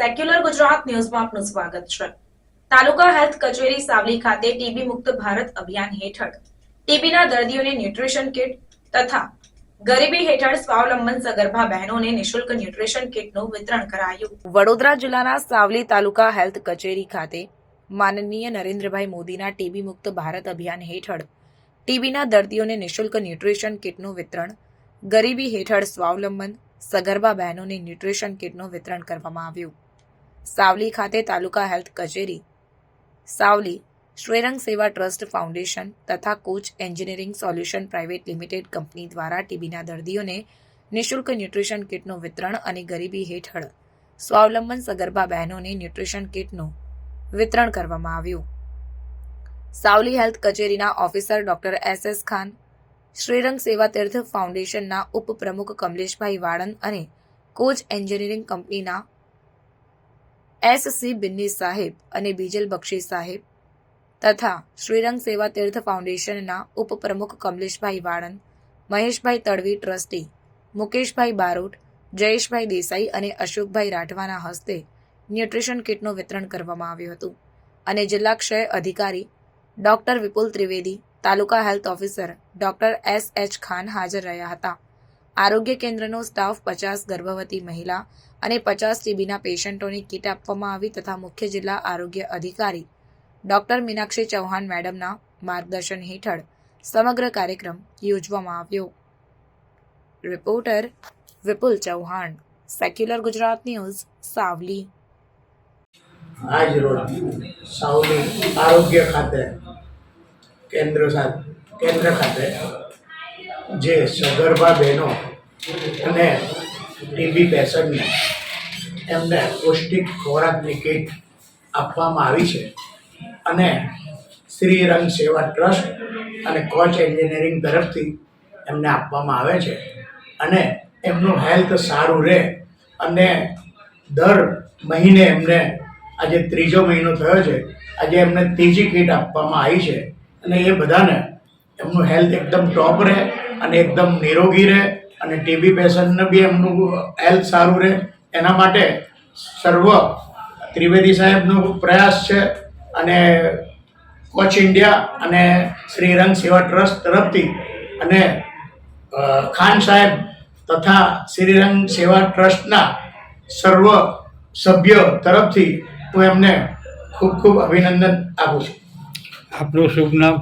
Secular Gujarat ન્યૂઝમાં આપનું સ્વાગત છે. તાલુકા હેલ્થ કચેરી સાવલી ખાતે ટીબી મુક્ત ભારત અભિયાન હેઠળ ટીબીના દર્દીઓને ન્યુટ્રિશન કિટ તથા ગરીબી હેઠળ સ્વાવલંબન સગર્ભા બહેનોને નિશુલ્ક ન્યુટ્રિશન કિટનું વિતરણ કરાયું. વડોદરા જિલ્લાના સાવલી તાલુકા હેલ્થ કચેરી ખાતે માનનીય નરેન્દ્રભાઈ મોદીના ટીબી મુક્ત ભારત અભિયાન હેઠળ ટીબીના દર્દીઓને નિશુલ્ક ન્યુટ્રિશન કિટનું વિતરણ, ગરીબી હેઠળ સ્વાવલંબન સગર્ભા બહેનોને ન્યુટ્રિશન કિટનું વિતરણ કરવામાં આવ્યું. સાવલી ખાતે તાલુકા હેલ્થ કચેરી. સાવલી શ્રેરંગ સેવા ટ્રસ્ટ ફાઉન્ડેશન તથા Koch engineering solution private limited company દ્વારા ટીબીના દર્દીઓને નિશુલ્ક ન્યુટ્રિશન કિટનું વિતરણ અને ગરીબી હેઠળ સ્વાવલંબન સગર્ભા બહેનોને ન્યુટ્રિશન કિટનું વિતરણ કરવામાં આવ્યું. સાવલી હેલ્થ કચેરીના officer doctor S S Khan, Shrirang Seva Tirth ફાઉન્ડેશનના ઉપપ્રમુખ કમલેશભાઈ વાળંદ અને કોચ એન્જિનિયરિંગ કંપનીના એસ સી બિન્ની સાહેબ અને બીજલ બક્ષી સાહેબ તથા શ્રીરંગ સેવા તીર્થ ફાઉન્ડેશનના ઉપપ્રમુખ કમલેશભાઈ વાળંદ, મહેશભાઈ તડવી ટ્રસ્ટી, મુકેશભાઈ બારોટ, જયેશભાઈ દેસાઈ અને અશોકભાઈ રાઠવાના હસ્તે ન્યુટ્રિશન કિટનું વિતરણ કરવામાં આવ્યું હતું અને જિલ્લા ક્ષય અધિકારી doctor Vipul Trivedi, taluka health officer doctor S H Khan હાજર રહ્યા હતા. આરોગ્ય કેન્દ્રનો સ્ટાફ પચાસ ગર્ભવતી મહિલા અને પચાસ ટીબીના પેશન્ટોની કીટ આપવામાં આવી તથા મુખ્ય જિલ્લા આરોગ્ય અધિકારી ડોક્ટર મીનાક્ષી ચૌહાણ મેડમના માર્ગદર્શન હેઠળ સમગ્ર કાર્યક્રમ યોજવામાં આવ્યો. Reporter Vipul Chauhan secular Gujarat news Savli. આજ રોજ સાવલી આરોગ્ય ખાતે કેન્દ્ર સા- કેન્દ્ર ખાતે જે સગર્ભા બહેનો અને ટીબી પેશન્ટને એમને પૌષ્ટિક ખોરાકની કીટ આપવામાં આવી છે. અને શ્રી રંગ સેવા ટ્રસ્ટ અને કોચ એન્જિનિયરિંગ તરફથી એમને આપવામાં આવે છે. અને એમનું હેલ્થ સારું રહે અને દર મહિને એમને આજે ત્રીજો મહિનો થયો છે. આજે એમને ત્રીજી કીટ આપવામાં આવી છે. અને એ બધાને એમનું હેલ્થ એકદમ ટોપ રહે. અને એકદમ નિરોગી રહે અને ટીબી પેશન્ટને બી એમનું હેલ્થ સારું રહે. એના માટે સર્વ ત્રિવેદી સાહેબનો પ્રયાસ છે અને કોચ ઇન્ડિયા અને શ્રીરંગ સેવા ટ્રસ્ટ તરફથી અને ખાન સાહેબ તથા શ્રીરંગ સેવા ટ્રસ્ટના સર્વ સભ્ય તરફથી હું એમને ખૂબ ખૂબ અભિનંદન આપું છું. આપનું શુભ નામ?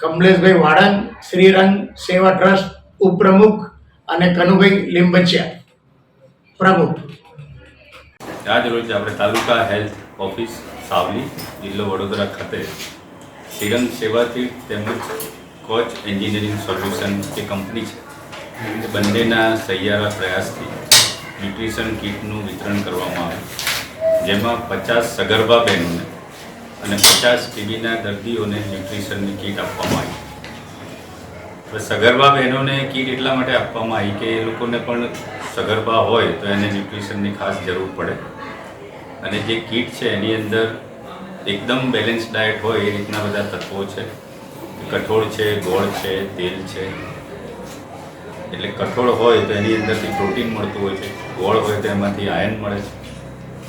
કમલેશભાઈ વાળંદ, શ્રીરંગ સેવા ટ્રસ્ટ ઉપપ્રમુખ અને કનુભાઈ લીંબચિયા પ્રમુખ. આજ રોજ આપણે તાલુકા હેલ્થ ઓફિસ સાવલી જિલ્લો વડોદરા ખાતે શ્રીરંગ સેવાથી તેમજ કોચ એન્જિનિયરિંગ સોલ્યુશન જે કંપની છે બંનેના સહિયારા પ્રયાસથી ન્યુટ્રિશન કીટનું વિતરણ કરવામાં આવ્યું. જેમાં પચાસ સગર્ભા બહેનોને અને પચાસ ટીબીના દર્દીઓને ન્યુટ્રિશનની કીટ આપવામાં આવી. સગર્ભા બહેનોને કીટ એટલા માટે આપવામાં આવી કે એ લોકોને પણ સગર્ભા હોય તો એને ન્યુટ્રિશનની ખાસ જરૂર પડે. અને જે કીટ છે એની અંદર એકદમ બેલેન્સ ડાયટ હોય એ રીતના બધા તત્વો છે. કઠોળ છે, ગોળ છે, તેલ છે. એટલે કઠોળ હોય તો એની અંદરથી પ્રોટીન મળતું હોય છે. ગોળ હોય તો એમાંથી આયન મળે છે.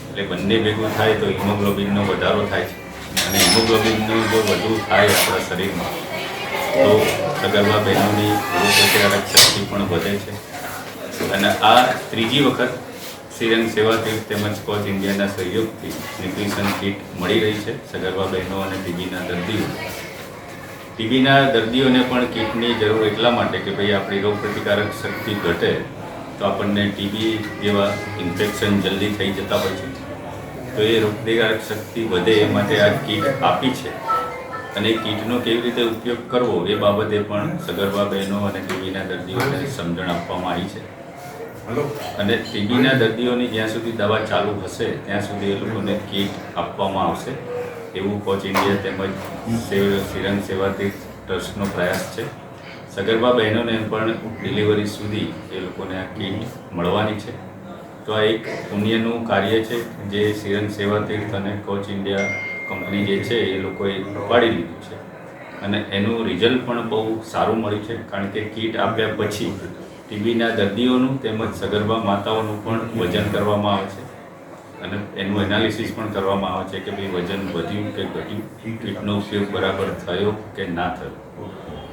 એટલે બંને ભેગું થાય તો હિમોગ્લોબિનનો વધારો થાય છે. અને હિમોગ્લોબિનનું જો વધુ થાય આપણા શરીરમાં, તો સગર્ભા બહેનોની રોગપ્રતિકારક શક્તિ પણ વધે છે. અને આ ત્રીજી વખત શ્રીરંગ સેવા તીર્થ તેમજ કોચ ઇન્ડિયાના સહયોગથી ન્યુટ્રિશન કીટ મળી રહી છે સગર્ભા બહેનો અને ટીબીના દર્દીઓ. ટીબીના દર્દીઓને પણ કીટની જરૂર એટલા માટે કે ભાઈ આપણી રોગપ્રતિકારક શક્તિ ઘટે, તો આપણને ટીબી જેવા ઇન્ફેક્શન જલ્દી થઈ જતા હોય છે. તો એ રોગપ્રતિકારક શક્તિ વધે એ માટે આ કીટ આપી છે. અને એ કીટનો કેવી રીતે ઉપયોગ કરવો એ બાબતે પણ સગર્ભા બહેનો અને ટીબીના દર્દીઓને સમજણ આપવામાં આવી છે. અને ટીબીના દર્દીઓની જ્યાં સુધી દવા ચાલુ હશે ત્યાં સુધી એ લોકોને કીટ આપવામાં આવશે. એવું કોચ ઇન્ડિયા તેમજ સેવ શ્રીરંગ સેવાથી ટ્રસ્ટનો પ્રયાસ છે. સગર્ભા બહેનોને પણ ડિલિવરી સુધી એ લોકોને આ કીટ મળવાની છે. તો આ એક પુણ્યનું કાર્ય છે જે શ્રીરંગ સેવા તીર્થ અને કોચ ઇન્ડિયા કંપની જે છે એ લોકોએ ઉપાડી લીધું છે. અને એનું રિઝલ્ટ પણ બહુ સારું મળ્યું છે, કારણ કે કીટ આપ્યા પછી ટીબીના દર્દીઓનું તેમજ સગર્ભા માતાઓનું પણ વજન કરવામાં આવે છે. અને એનું એનાલિસિસ પણ કરવામાં આવે છે કે ભાઈ વજન વધ્યું કે ઘટ્યું, કીટનો ઉપયોગ બરાબર થયો કે ના થયો.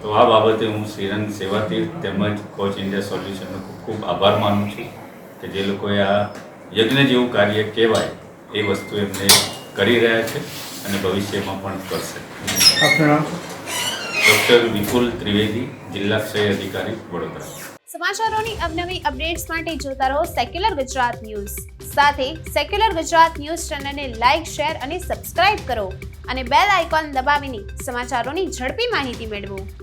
તો આ બાબતે હું શ્રીરંગ સેવાતીર્થ તેમજ કોચ ઇન્ડિયા સોલ્યુશનનો ખૂબ ખૂબ આભાર માનું છું. કે જે લોકોએ આ યજ્ઞ જેવું કાર્ય કહેવાય એ વસ્તુ એમને કરી રહ્યા છે અને ભવિષ્યમાં પણ કરશે. આપનું ડૉક્ટર વિપુલ ત્રિવેદી જિલ્લા ક્ષય અધિકારી વડોદરા. સમાચારોની અવનવી અપડેટ્સ માટે જોતા રહો સેક્યુલર ગુજરાત ન્યૂઝ. સાથે સેક્યુલર ગુજરાત ન્યૂઝ ચેનલને લાઇક શેર અને સબસ્ક્રાઇબ કરો અને બેલ આઇકોન દબાવીને સમાચારોની ઝડપી માહિતી મેળવો.